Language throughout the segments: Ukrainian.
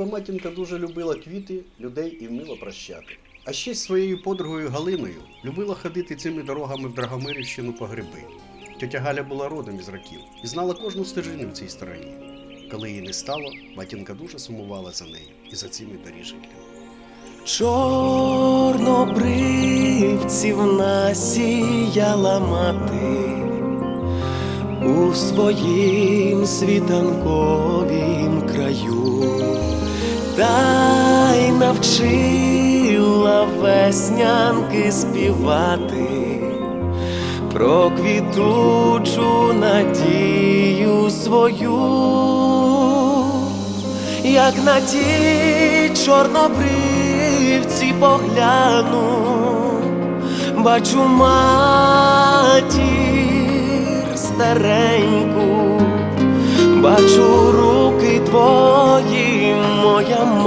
Люба матінка дуже любила квіти, людей і вміла прощати. А ще з своєю подругою Галиною любила ходити цими дорогами в Драгомирівщину по гриби. Тетя Галя була родом із раків і знала кожну стежину в цій стороні. Коли її не стало, матінка дуже сумувала за нею і за цими доріженьками. Чорнобривців насіяла мати у своїм світанковім краю, та й навчила веснянки співати про квітучу надію свою як на ті чорнобривці погляну, бачу матір стареньку, бачу руки твої,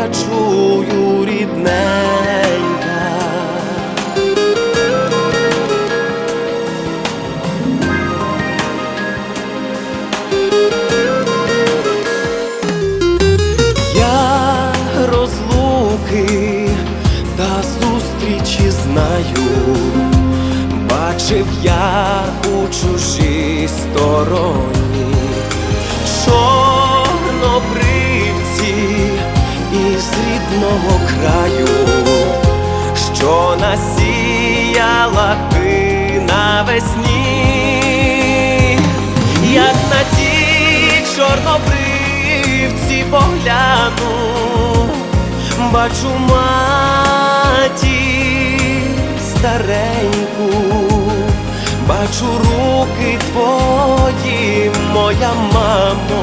я чую рідненька. Я розлуки та зустрічі знаю, бачив я у чужій стороні, рідного краю, що насіяла ти навесні, як на ті чорнобривці погляну, бачу матір стареньку, бачу руки твої, моя мамо,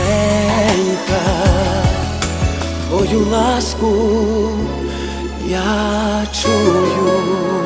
твою ласку я чую.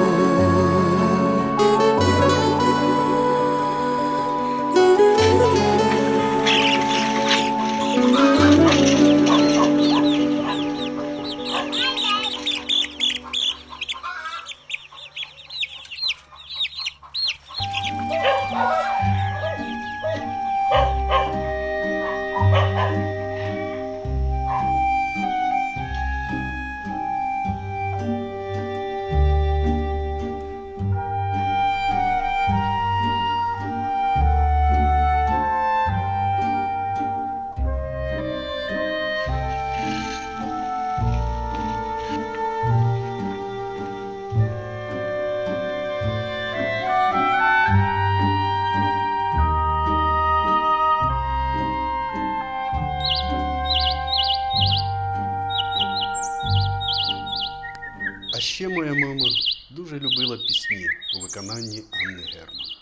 Пісні у виконанні Анни Герман.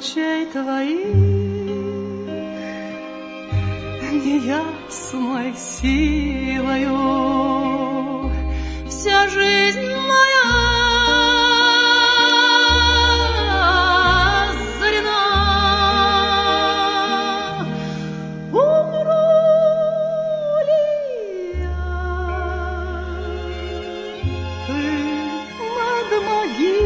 лучей твоих. Моей силою. Вся жизнь моя озарена. Умру ли я? Ты над могилой